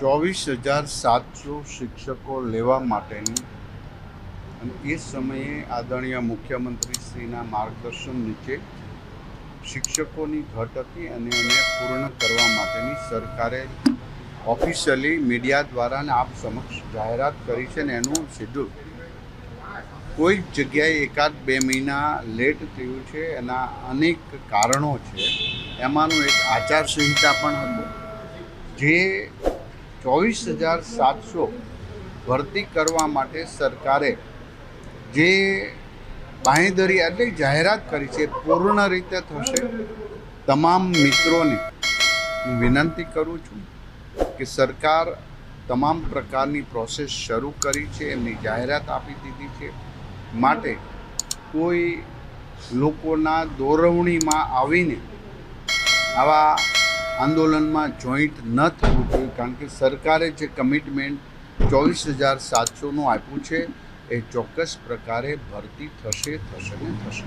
ચોવીસ હજાર સાતસો શિક્ષકો લેવા માટેની અને એ સમયે આદરણીય મુખ્યમંત્રીશ્રીના માર્ગદર્શન નીચે શિક્ષકોની ઘટ હતી અને એને પૂર્ણ કરવા માટેની સરકારે ઓફિશિયલી મીડિયા દ્વારા અને આપ સમક્ષ જાહેરાત કરી છે ને એનું શેડ્યુલ કોઈ જગ્યાએ એકાદ બે મહિના લેટ થયું છે, એના અનેક કારણો છે. એમાંનું એક આચારસંહિતા પણ હતું. જે ચોવીસ હજાર સાતસો ભરતી કરવા માટે સરકારે જે બાંહેધરી એટલે જાહેરાત કરી છે, પૂર્ણ રીતે થશે. તમામ મિત્રોને હું વિનંતી કરું છું કે સરકાર તમામ પ્રકારની પ્રોસેસ શરૂ કરી છે, એમની જાહેરાત આપી દીધી છે. માટે કોઈ લોકોના દોરવણીમાં આવીને આવા આંદોલનમાં જોઈન્ટ ન થવું જોઈએ કારણ કે સરકારે જે કમિટમેન્ટ ચોવીસ હજાર સાતસોનું આપ્યું છે, એ ચોક્કસ પ્રકારે ભરતી થશે થશે ને થશે.